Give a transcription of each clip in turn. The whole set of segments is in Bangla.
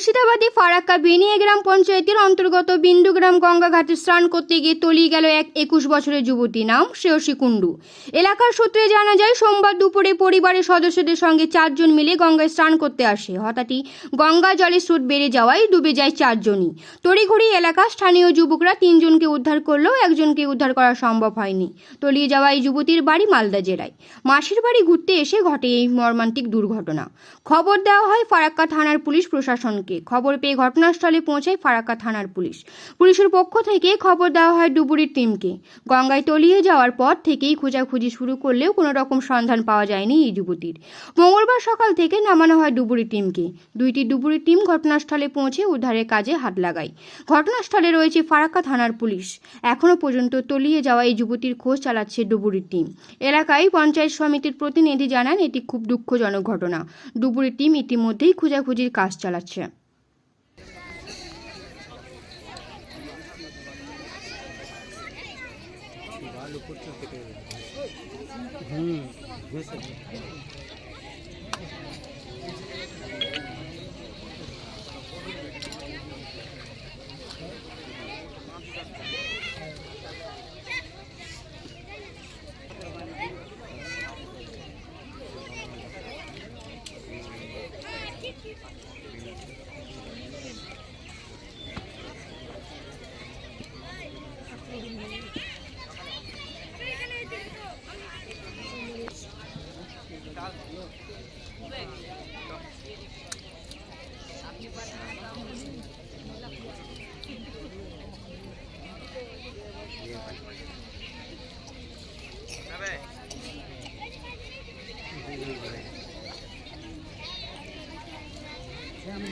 মুর্শিদাবাদে ফারাক্কা বেনিয়া গ্রাম পঞ্চায়েতের অন্তর্গত বিন্দুগ্রাম গঙ্গাঘাটে স্নান করতে গিয়ে তলিয়ে গেল এক একুশ বছরের যুবতী নাম শ্রেয়সী কুণ্ডু। এলাকার সূত্রে জানা যায়, সোমবার দুপুরে পরিবারের সদস্যদের সঙ্গে চারজন মিলে গঙ্গায় স্নান করতে আসে। হঠাৎই গঙ্গা জলের স্রোত বেড়ে যাওয়ায় ডুবে যায় চারজনই। তড়িঘড়ি এলাকা স্থানীয় যুবকরা তিনজনকে উদ্ধার করলেও একজনকে উদ্ধার করা সম্ভব হয়নি। তলিয়ে যাওয়া এই যুবতীর বাড়ি মালদা জেলায়। মাসির বাড়ি ঘুরতে এসে ঘটে এই মর্মান্তিক দুর্ঘটনা। খবর দেওয়া হয়, ফারাক্কা থানার পুলিশ প্রশাসনকে। খবর পেয়ে ঘটনাস্থলে পৌঁছায় ফারাক্কা থানার পুলিশ। পুলিশের পক্ষ থেকে খবর দেওয়া হয় ডুবুরির টিমকে। গঙ্গায় তলিয়ে যাওয়ার পর থেকেই খোঁজাখুঁজি শুরু করলেও কোনো রকম সন্ধান পাওয়া যায়নি এই যুবতীর। মঙ্গলবার সকাল থেকে নামানো হয় ডুবুরি টিমকে। দুইটি ডুবুরি টিম ঘটনাস্থলে পৌঁছে উদ্ধারের কাজে হাত লাগায়। ঘটনাস্থলে রয়েছে ফারাক্কা থানার পুলিশ। এখনও পর্যন্ত তলিয়ে যাওয়া এই যুবতীর খোঁজ চালাচ্ছে ডুবুরির টিম। এলাকায় পঞ্চায়েত সমিতির প্রতিনিধি জানান, এটি খুব দুঃখজনক ঘটনা। ডুবুরি টিম ইতিমধ্যেই খোঁজাখুঁজির কাজ চালাচ্ছে। వాళ్ళు కూర్చొని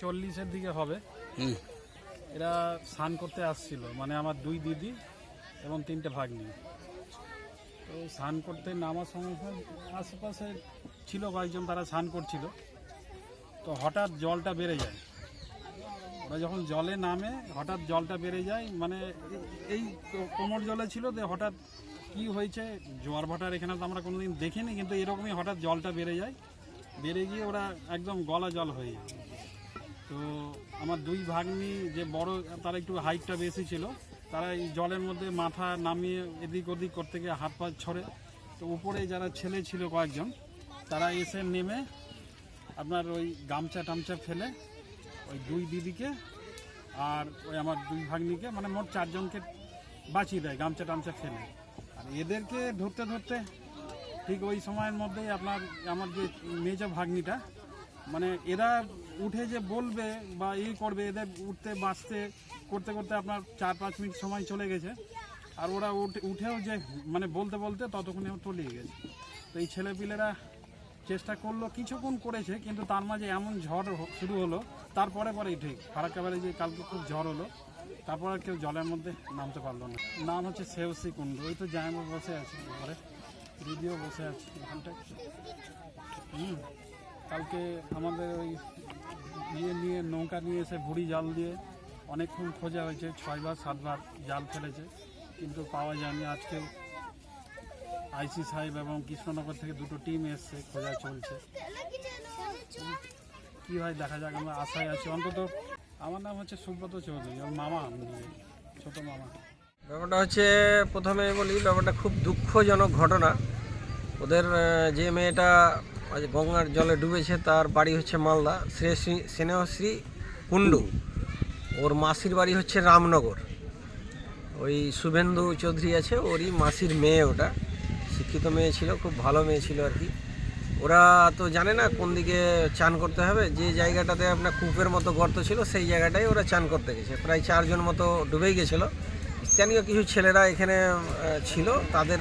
চল্লিশের দিকে হবে। এরা স্নান করতে আসছিল। মানে আমার দুই দিদি এবং তিনটে ভাগ্নি। তো স্নান করতে নামার সঙ্গে আশেপাশে ছিল কয়েকজন তারা স্নান করছিল। তো হঠাৎ জলটা বেড়ে যায়। ওরা যখন জলে নামে, হঠাৎ জলটা বেড়ে যায় মানে এই কোমর জলে ছিল যে হঠাৎ কি হয়েছে, জোয়ার ভাটার এখানে তো আমরা কোনোদিন দেখিনি, কিন্তু এরকমই হঠাৎ জলটা বেড়ে যায়। বেড়ে গিয়ে ওরা একদম গলা জল হয়ে যায়। তো আমার দুই ভাগ্নি যে বড়, তারা একটু হাইটটা বেশি ছিল, তারা এই জলের মধ্যে মাথা নামিয়ে এদিক ওদিক করতে গিয়ে হাত পা ছড়ে, তো উপরে যারা ছেলে ছিল কয়েকজন, তারা এসে নেমে আপনার ওই গামছা টামছা ফেলে ওই দুই দিদিকে আর ওই আমার দুই ভাগ্নিকে মানে মোট চারজনকে বাঁচিয়ে দেয়, গামছা টামছা ফেলে। আর এদেরকে ধরতে ধরতে ঠিক ওই সময়ের মধ্যেই আপনার, আমার যে মেজ ভাগ্নিটা মানে এরা উঠে যে বলবে বা এই করবে, এদের উঠতে, বাঁচতে, করতে করতে আপনার চার পাঁচ মিনিট সময় চলে গেছে। আর ওরা উঠে, উঠেও যে মানে বলতে বলতে ততক্ষণে তলিয়ে গেছে। তো এই ছেলেপিলেরা চেষ্টা করল, কিছুক্ষণ করেছে, কিন্তু তার মাঝে এমন ঝড় শুরু হলো, তারপরে পরেই ঠিক। ফারাক্কাবারে যে কালকে খুব ঝড় হলো, তারপর আর কেউ জলের মধ্যে নামতে পারল না। নাম হচ্ছে সেওসি কুণ্ড। ওই তো জায়গা বসে আছে ঘরে। দিদিও বসে আছে এখানটায়। হুম। কালকে আমাদের ওই ইয়ে নিয়ে, নৌকা নিয়ে এসে ভুড়ি জাল দিয়ে অনেকক্ষণ খোঁজা হয়েছে, ছয়বার, সাতবার জাল ফেলেছে, কিন্তু পাওয়া যায়নি। আজকে আইসি সাহেব এবং কৃষ্ণনগর থেকে দুটো টিম এসছে খোঁজা চলছে। কি হয় দেখা যাক, আমরা আশায় আছি। অন্তত আমার নাম হচ্ছে সুব্রত চৌধুরী, আমার মামা ছোট মামা। ব্যাপারটা হচ্ছে, প্রথমে বলি, ব্যাপারটা খুব দুঃখজনক ঘটনা। ওদের যে মেয়েটা গঙ্গার জলে ডুবেছে, তার বাড়ি হচ্ছে মালদা। শ্রেয়শ্রী স্নেহশ্রী কুণ্ডু। ওর মাসির বাড়ি হচ্ছে রামনগর। ওই শুভেন্দু চৌধুরী আছে, ওরই মাসির মেয়ে ওটা। শিক্ষিত মেয়ে ছিল, খুব ভালো মেয়ে ছিল আর কি। ওরা তো জানে না কোন দিকে চান করতে হবে। যে জায়গাটাতে আপনার কূপের মতো গর্ত ছিল, সেই জায়গাটায় ওরা চান করতে গেছে। প্রায় চারজন মতো ডুবেই গেছিল। স্থানীয় কিছু ছেলেরা এখানে ছিল। তাদের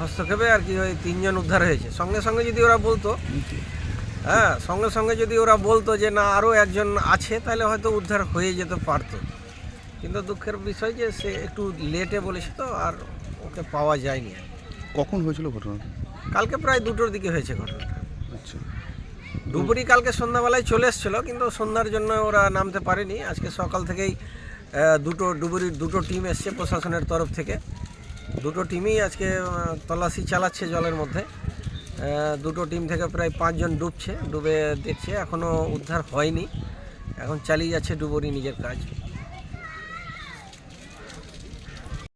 হস্তক্ষেপে আর কি ওই তিনজন উদ্ধার হয়েছে। সঙ্গে সঙ্গে যদি ওরা বলতো হ্যাঁ সঙ্গে সঙ্গে যদি ওরা বলতো যে না আরও একজন আছে, তাহলে হয়তো উদ্ধার হয়ে যেতে পারতো। কিন্তু দুঃখের বিষয় যে সে একটু লেটে বলেছে তো, আর ওকে পাওয়া যায়নি। কখন হয়েছিল ঘটনা? কালকে প্রায় দুটোর দিকে হয়েছে ঘটনাটা। আচ্ছা। ডুবুরি কালকে সন্ধ্যাবেলায় চলে এসেছিল কিন্তু সন্ধ্যার জন্য ওরা নামতে পারেনি। আজকে সকাল থেকেই দুটো ডুবুরির দুটো টিম এসছে প্রশাসনের তরফ থেকে। দুটো টিমই আজকে তল্লাশি চালাচ্ছে জলের মধ্যে। দুটো টিম থেকে প্রায় পাঁচজন ডুবছে ডুবে দেখছে এখনও উদ্ধার হয়নি। এখন চালিয়ে যাচ্ছে ডুবুরি নিজের কাজ।